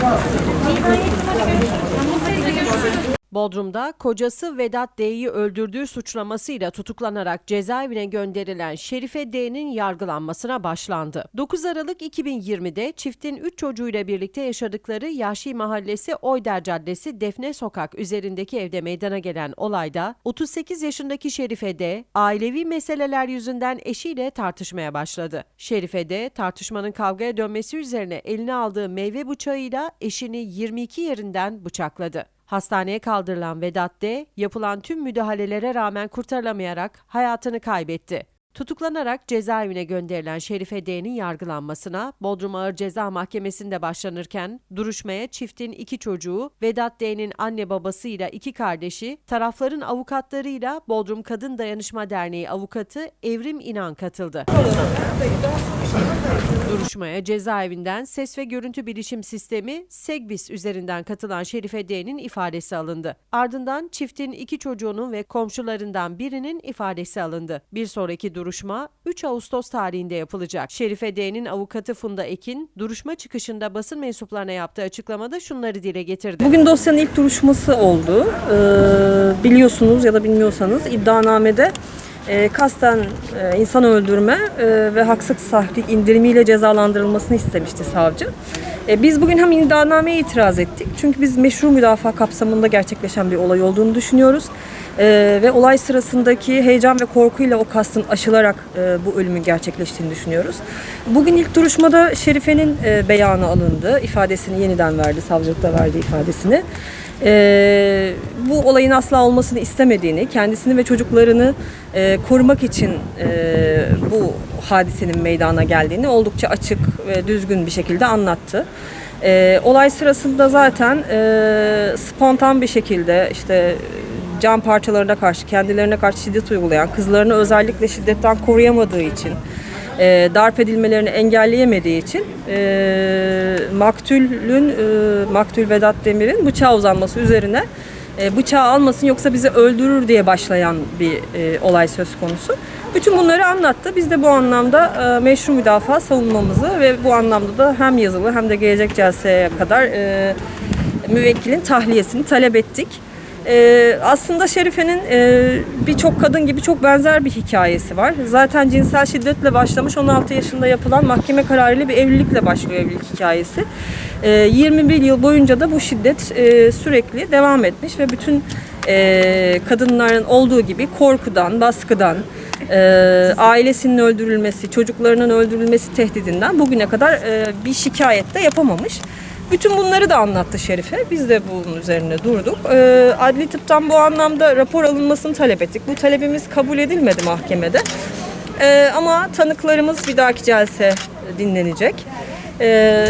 二番椅子の種類、生成度よくある。Bodrum'da kocası Vedat D'yi öldürdüğü suçlamasıyla tutuklanarak cezaevine gönderilen Şerife D'nin yargılanmasına başlandı. 9 Aralık 2020'de çiftin 3 çocuğuyla birlikte yaşadıkları Yaşı Mahallesi Oyder Caddesi Defne Sokak üzerindeki evde meydana gelen olayda 38 yaşındaki Şerife D, ailevi meseleler yüzünden eşiyle tartışmaya başladı. Şerife D, tartışmanın kavgaya dönmesi üzerine eline aldığı meyve bıçağıyla eşini 22 yerinden bıçakladı. Hastaneye kaldırılan Vedat D, yapılan tüm müdahalelere rağmen kurtarılamayarak hayatını kaybetti. Tutuklanarak cezaevine gönderilen Şerife D'nin yargılanmasına Bodrum Ağır Ceza Mahkemesi'nde başlanırken duruşmaya çiftin iki çocuğu, Vedat D'nin anne babasıyla iki kardeşi, tarafların avukatlarıyla Bodrum Kadın Dayanışma Derneği avukatı Evrim İnan katıldı. Duruşmaya cezaevinden ses ve görüntü bilişim sistemi Segbis üzerinden katılan Şerife D'nin ifadesi alındı. Ardından çiftin iki çocuğunun ve komşularından birinin ifadesi alındı. Bir sonraki duruşma 3 Ağustos tarihinde yapılacak. Şerife D'nin avukatı Funda Ekin, duruşma çıkışında basın mensuplarına yaptığı açıklamada şunları dile getirdi. Bugün dosyanın ilk duruşması oldu. Ee, biliyorsunuz ya da bilmiyorsanız iddianamede e, kasten e, insan öldürme e, ve haksız tahrik indirimiyle cezalandırılmasını istemişti savcı. E, biz bugün hem iddianameye itiraz ettik. Çünkü biz meşru müdafaa kapsamında gerçekleşen bir olay olduğunu düşünüyoruz. E, ve olay sırasındaki heyecan ve korkuyla o kastın aşılarak e, bu ölümün gerçekleştiğini düşünüyoruz. Bugün ilk duruşmada Şerife'nin e, beyanı alındı. ifadesini yeniden verdi, savcılıkta verdi ifadesini. E, bu olayın asla olmasını istemediğini, kendisini ve çocuklarını e, korumak için e, bu hadisenin meydana geldiğini oldukça açık ve düzgün bir şekilde anlattı. E, olay sırasında zaten e, spontan bir şekilde işte can parçalarına karşı, kendilerine karşı şiddet uygulayan, kızlarını özellikle şiddetten koruyamadığı için, e, darp edilmelerini engelleyemediği için e, maktulün, e, maktul Vedat Demir'in bıçağı uzanması üzerine e, bıçağı almasın yoksa bizi öldürür diye başlayan bir e, olay söz konusu. Bütün bunları anlattı. Biz de bu anlamda e, meşru müdafaa savunmamızı ve bu anlamda da hem yazılı hem de gelecek celseye kadar e, müvekkilin tahliyesini talep ettik. Ee, aslında Şerife'nin e, birçok kadın gibi çok benzer bir hikayesi var. Zaten cinsel şiddetle başlamış 16 yaşında yapılan mahkeme kararıyla bir evlilikle başlıyor evlilik hikayesi. Ee, 21 yıl boyunca da bu şiddet e, sürekli devam etmiş ve bütün e, kadınların olduğu gibi korkudan, baskıdan, e, ailesinin öldürülmesi, çocuklarının öldürülmesi tehdidinden bugüne kadar e, bir şikayet de yapamamış. Bütün bunları da anlattı Şerife. Biz de bunun üzerine durduk. Ee, adli tıptan bu anlamda rapor alınmasını talep ettik. Bu talebimiz kabul edilmedi mahkemede. Ee, ama tanıklarımız bir dahaki celse dinlenecek. Ee,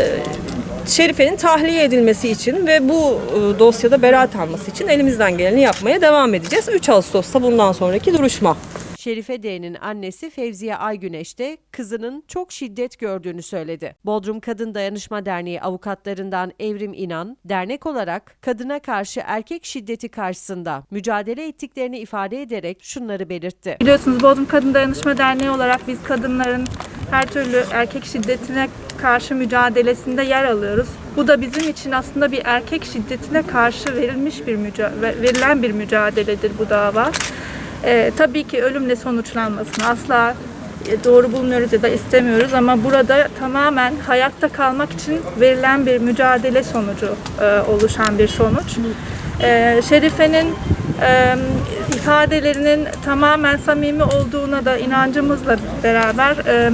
Şerife'nin tahliye edilmesi için ve bu e, dosyada beraat alması için elimizden geleni yapmaya devam edeceğiz. 3 Ağustos'ta bundan sonraki duruşma. Şerife D'nin annesi Fevziye Aygüneş de kızının çok şiddet gördüğünü söyledi. Bodrum Kadın Dayanışma Derneği avukatlarından Evrim İnan, dernek olarak kadına karşı erkek şiddeti karşısında mücadele ettiklerini ifade ederek şunları belirtti. Biliyorsunuz Bodrum Kadın Dayanışma Derneği olarak biz kadınların her türlü erkek şiddetine karşı mücadelesinde yer alıyoruz. Bu da bizim için aslında bir erkek şiddetine karşı verilmiş bir verilen bir mücadeledir bu dava. Ee, tabii ki ölümle sonuçlanmasını asla e, doğru bulmuyoruz ya da istemiyoruz ama burada tamamen hayatta kalmak için verilen bir mücadele sonucu e, oluşan bir sonuç. Ee, Şerife'nin e, ifadelerinin tamamen samimi olduğuna da inancımızla beraber e,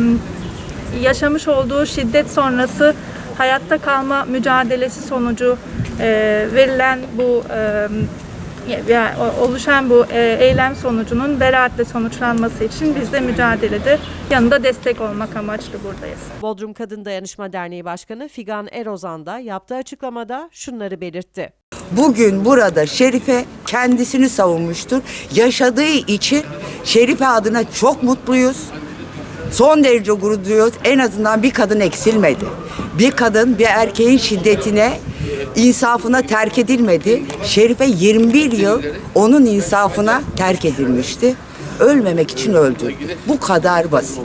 yaşamış olduğu şiddet sonrası hayatta kalma mücadelesi sonucu e, verilen bu e, yani oluşan bu e, eylem sonucunun beraatle sonuçlanması için biz de mücadelede yanında destek olmak amaçlı buradayız. Bodrum Kadın Dayanışma Derneği Başkanı Figan Erozan da yaptığı açıklamada şunları belirtti. Bugün burada Şerife kendisini savunmuştur. Yaşadığı için Şerife adına çok mutluyuz. Son derece gurur duyuyoruz. En azından bir kadın eksilmedi. Bir kadın bir erkeğin şiddetine, insafına terk edilmedi. Şerife 21 yıl onun insafına terk edilmişti. Ölmemek için öldü. Bu kadar basit.